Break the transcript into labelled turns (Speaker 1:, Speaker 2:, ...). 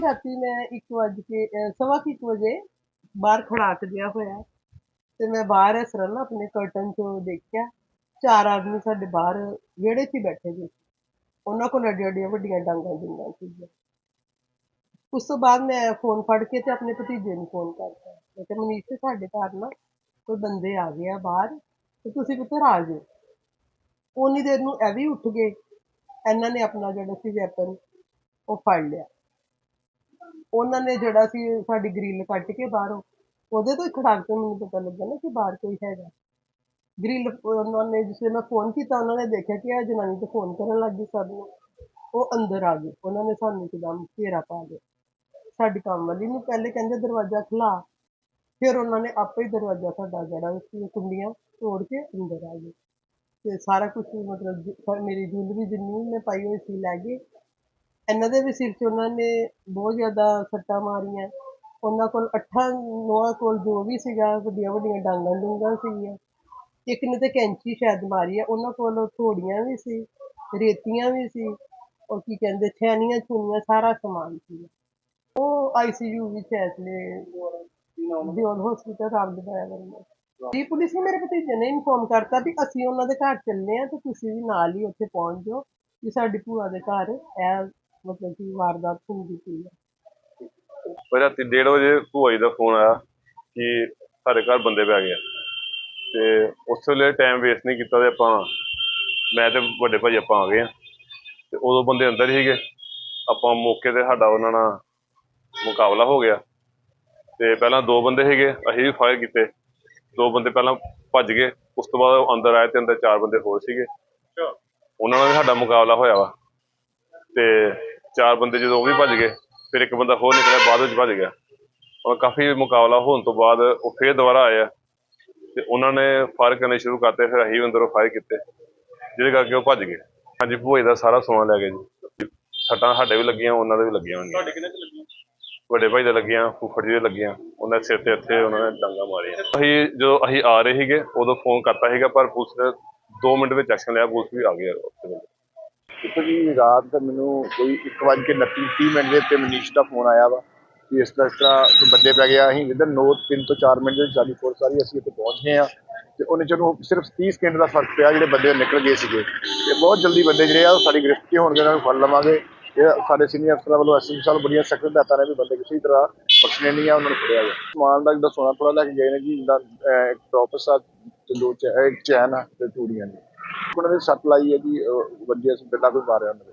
Speaker 1: ਕਿ ਰਾਤੀ ਮੈਂ 1 ਵਜੇ ਕੇ ਸਵਾ ਕੁ ਵਜੇ ਬਾਹਰ ਖੜਾਕ ਜਿਹਾ ਹੋਇਆ ਤੇ ਮੈਂ ਬਾਹਰ ਇਸ ਤਰ੍ਹਾਂ ਨਾ ਆਪਣੇ ਕਰਟਨ ਚੋਂ ਦੇਖਿਆ, ਚਾਰ ਆਦਮੀ ਸਾਡੇ ਬਾਹਰ ਵਿਹੜੇ 'ਚ ਬੈਠੇ ਸੀ। ਉਹਨਾਂ ਕੋਲ ਅੱਡੀਆਂ ਅੱਡੀਆਂ ਵੱਡੀਆਂ ਡਾਂਗਾਂ ਡੂੰਗਾਂ ਸੀਗੀਆਂ। ਉਸ ਤੋਂ ਬਾਅਦ ਮੈਂ ਫੋਨ ਫੜ ਕੇ ਤੇ ਆਪਣੇ ਭਤੀਜੇ ਨੂੰ ਫੋਨ ਕਰਤਾ। ਮੈਂ ਕਿਹਾ, ਮਨੀਸ਼, ਸਾਡੇ ਘਰ ਨਾ ਕੋਈ ਬੰਦੇ ਆ ਗਏ ਆ ਬਾਹਰ ਤੇ ਤੁਸੀਂ ਪੁੱਤਰ ਆ ਜਾਓ ਉਨੀ ਦੇਰ ਨੂੰ ਇਹ ਵੀ ਉੱਠ ਗਏ। ਇਹਨਾਂ ਨੇ ਆਪਣਾ ਜਿਹੜਾ ਸੀ ਵੈਪਨ ਉਹ ਫੜ ਲਿਆ। ਉਹਨਾਂ ਨੇ ਜਿਹੜਾ ਸੀ ਸਾਡੀ ਗ੍ਰਿਲ ਕੱਟ ਕੇ ਬਾਹਰੋਂ, ਉਹਦੇ ਤੋਂ ਹੀ ਖੜਾਕ ਤੋਂ ਮੈਨੂੰ ਪਤਾ ਲੱਗਾ ਨਾ ਕਿ ਬਾਹਰ ਕੋਈ ਹੈਗਾ। ਗ੍ਰਿਲ ਉਹਨਾਂ ਨੇ ਜਿਸ ਵੇਲੇ ਮੈਂ ਫੋਨ ਕੀਤਾ, ਉਹਨਾਂ ਨੇ ਦੇਖਿਆ ਕਿ ਇਹ ਜਨਾਨੀ ਤੇ ਫੋਨ ਕਰਨ ਲੱਗ ਗਈ ਸਭ ਨੂੰ। ਉਹ ਅੰਦਰ ਆ ਗਏ। ਉਹਨਾਂ ਨੇ ਸਾਨੂੰ ਇੱਕਦਮ ਘੇਰਾ ਪਾ ਲਿਆ। ਸਾਡੀ ਕੰਮ ਵਾਲੀ ਨੂੰ ਪਹਿਲੇ ਕਹਿੰਦੇ ਦਰਵਾਜ਼ਾ ਖੁਲਾ ਫਿਰ ਉਹਨਾਂ ਨੇ ਆਪੇ ਹੀ ਦਰਵਾਜ਼ਾ ਸਾਡਾ ਜਿਹੜਾ ਸੀ ਕੁੰਡੀਆਂ ਤੋੜ ਕੇ ਅੰਦਰ ਆ ਗਏ। ਤੇ ਸਾਰਾ ਕੁਝ ਮਤਲਬ ਮੇਰੀ ਜੁਲਰੀ ਜਿੰਨੀ ਮੈਂ ਪਾਈ ਹੋਈ ਸੀ ਲੈ ਗਏ। ਇਹਨਾਂ ਦੇ ਵੀ ਸਿਰ 'ਚ ਉਹਨਾਂ ਨੇ ਬਹੁਤ ਜ਼ਿਆਦਾ ਸੱਟਾਂ ਮਾਰੀਆਂ। ਉਹਨਾਂ ਕੋਲ ਅੱਠਾਂ ਨੌਆਂ ਕੋਲ ਜੋ ਵੀ ਸੀਗਾ, ਵੱਡੀਆਂ ਵੱਡੀਆਂ ਡਾਂਗਾਂ ਡੂੰਗਾਂ ਸੀਗੀਆਂ। ਇੱਕ ਨੇ ਤੇ ਕੈਂਚੀ ਸ਼ਾਇਦ ਮਾਰੀ ਆ, ਉਹਨਾਂ ਕੋਲ ਥੋੜੀਆਂ ਵੀ ਸੀ, ਰੇਤੀਆਂ ਵੀ ਸੀ, ਉਹ ਕੀ ਕਹਿੰਦੇ ਛੈਨੀਆਂ ਛੂਨੀਆਂ ਸਾਰਾ ਸਮਾਨ ਸੀ। ਉਹ ਆਈਸੀਯੂ ਵਿੱਚ ਐ ਦਿਓਲ ਹਸਪੀਟਲ ਰਾਮ ਦੇ ਬਾਰੇ ਜੀ, ਪੁਲਿਸ ਨੇ ਮੇਰੇ ਭਤੀਜੇ ਨੇ ਇਨਫੋਰਮ ਕਰਤਾ ਵੀ ਅਸੀਂ ਉਹਨਾਂ ਦੇ ਘਰ ਚੱਲੇ ਆ ਤੇ ਤੁਸੀਂ ਵੀ ਨਾਲ ਹੀ ਉੱਥੇ ਪਹੁੰਚ ਜਾਓ, ਵੀ ਸਾਡੀ ਭੂਆ ਦੇ ਘਰ ਇਹ ਮਤਲਬ ਕਿ ਵਾਰਦਾਤ ਹੁੰਦੀ ਪਈ ਹੈ।
Speaker 2: ਪਰ ਰਾਤੀ 1:30 ਵਜੇ ਭੂਆ ਜੀ ਦਾ ਫੋਨ ਆਇਆ ਕਿ ਸਾਡੇ ਘਰ ਬੰਦੇ ਪੈ ਗਏ ਆ। ਤੇ ਉਸ ਵੇਲੇ ਟਾਈਮ ਵੇਸਟ ਨਹੀਂ ਕੀਤਾ ਤੇ ਆਪਾਂ ਮੈਂ ਤੇ ਵੱਡੇ ਭਾਈ ਆਪਾਂ ਆ ਗਏ ਆ। ਤੇ ਉਦੋਂ ਬੰਦੇ ਅੰਦਰ ਹੀ ਸੀਗੇ। ਆਪਾਂ ਮੌਕੇ ਤੇ ਸਾਡਾ ਉਹਨਾਂ ਨਾਲ ਮੁਕਾਬਲਾ ਹੋ ਗਿਆ। ਤੇ ਪਹਿਲਾਂ ਦੋ ਬੰਦੇ ਸੀਗੇ ਅਸੀਂ ਵੀ ਫਾਇਰ ਕੀਤੇ। ਦੋ ਬੰਦੇ ਪਹਿਲਾਂ ਭੱਜ ਗਏ। ਉਸ ਤੋਂ ਬਾਅਦ ਉਹ ਅੰਦਰ ਆਏ ਤੇ ਅੰਦਰ ਚਾਰ ਬੰਦੇ ਹੋਰ ਸੀਗੇ। ਉਹਨਾਂ ਨਾਲ ਵੀ ਸਾਡਾ ਮੁਕਾਬਲਾ ਹੋਇਆ ਵਾ। ਤੇ ਚਾਰ ਬੰਦੇ ਜਦੋਂ ਉਹ ਵੀ ਭੱਜ ਗਏ ਫਿਰ ਇੱਕ ਬੰਦਾ ਹੋਰ ਨਿਕਲਿਆ ਬਾਅਦ ਵਿੱਚ ਭੱਜ ਗਿਆ। ਔਰ ਕਾਫੀ ਮੁਕਾਬਲਾ ਹੋਣ ਤੋਂ ਬਾਅਦ ਉਹ ਫੇਰ ਦੁਬਾਰਾ ਆਏ ਆ ਤੇ ਉਹਨਾਂ ਨੇ ਫਾਇਰ ਕਰਨੇ ਸ਼ੁਰੂ ਕਰਤੇ ਫਿਰ ਅਸੀਂ ਅੰਦਰੋਂ ਫਾਇਰ ਕੀਤੇ ਜਿਹਦੇ ਕਰਕੇ ਉਹ ਭੱਜ ਗਏ। ਹਾਂਜੀ ਭੂਏ ਦਾ ਸਾਰਾ ਸੋਨਾ ਲੈ ਗਏ ਜੀ। ਸੱਟਾਂ ਸਾਡੇ ਵੀ ਲੱਗੀਆਂ ਉਹਨਾਂ ਦੇ ਵੀ ਲੱਗੀਆਂ ਹੋਣਗੀਆਂ
Speaker 3: ਤੁਹਾਡੇ ਕਿੰਨੇ ਚ ਲੱਗੀਆਂ?
Speaker 2: ਵੱਡੇ ਭਾਈ ਦੇ ਲੱਗੀਆਂ ਫੁੱਫੜ ਜੀ ਦੇ ਲੱਗੀਆਂ ਉਹਨਾਂ ਦੇ ਸਿਰ ਤੇ ਇੱਥੇ ਉਹਨਾਂ ਨੇ ਡਾਂਗਾ ਮਾਰੀਆਂ। ਅਸੀਂ ਜਦੋਂ ਅਸੀਂ ਆ ਰਹੇ ਸੀਗੇ ਉਦੋਂ ਫੋਨ ਕਰਤਾ ਸੀਗਾ ਪਰ ਪੁਲਿਸ ਨੇ 2 ਮਿੰਟ ਵਿੱਚ ਐਕਸ਼ਨ ਲਿਆ ਪੁਲਿਸ ਵੀ ਆ ਗਈ ਉੱਥੇ।
Speaker 4: ਦੇਖੋ ਜੀ ਰਾਤ ਮੈਨੂੰ ਕੋਈ 1:29 30 ਮਿੰਟ ਦੇ ਉੱਤੇ ਮਨੀਸ਼ ਦਾ ਫੋਨ ਆਇਆ ਵਾ ਕਿ ਇਸ ਤਰ੍ਹਾਂ ਇਸ ਤਰ੍ਹਾਂ ਬੰਦੇ ਪੈ ਗਿਆ ਅਸੀਂ ਇਧਰ ਨੌ, ਤਿੰਨ ਤੋਂ 4 ਮਿੰਟ ਦੇ ਵਿੱਚ ਸਾਡੀ ਫੋਰਸ ਸਾਰੀ ਅਸੀਂ ਇੱਥੇ ਪਹੁੰਚ ਗਏ ਆ। ਤੇ ਉਹਨੇ ਚਲੋ ਸਿਰਫ 30 ਸਕਿੰਟ ਦਾ ਫ਼ਰਕ ਪਿਆ, ਜਿਹੜੇ ਬੰਦੇ ਨਿਕਲ ਗਏ ਸੀਗੇ। ਤੇ ਬਹੁਤ ਜਲਦੀ ਬੰਦੇ ਜਿਹੜੇ ਆ, ਉਹ ਸਾਡੀ ਗ੍ਰਿਫਤ 'ਚ ਹੋਣਗੇ, ਉਹਨਾਂ ਨੂੰ ਫੜ ਲਵਾਂਗੇ। ਇਹ ਸਾਡੇ ਸੀਨੀਅਰ ਅਫਸਰਾਂ ਵੱਲੋਂ ਐਸਐਸਪੀ ਸਾਹਿਬ ਬੜੀਆਂ ਸਖਤ ਹਦਾਇਤਾਂ ਨੇ ਵੀ ਬੰਦੇ ਕਿਸੇ ਤਰ੍ਹਾਂ ਬਖਸ਼ਣੇ ਨਹੀਂ ਆ, ਉਹਨਾਂ ਨੂੰ ਫੜਿਆ ਗਿਆ। ਸਮਾਨ ਦਾ ਜਿਹੜਾ ਸੋਨਾ ਥੋੜਾ ਲੈ ਕੇ ਗਏ ਨੇ ਜੀ, ਜਿੱਦਾਂ ਇੱਕ ਟੋਪਸ ਆ ਤੇ ਦੋ ਚੈ- ਚੈਨ ਆ ਤੇ ਚੂੜੀਆਂ ਨੇ। ਉਹਨਾਂ ਨੇ ਸੱਟ ਲਾਈ ਹੈ ਜੀ ਅਹ, ਵੱਜਿਆ ਸੀ ਬਿੱਲਾ ਕੋਈ ਮਾਰਿਆ ਉਹਨਾਂ ਦੇ।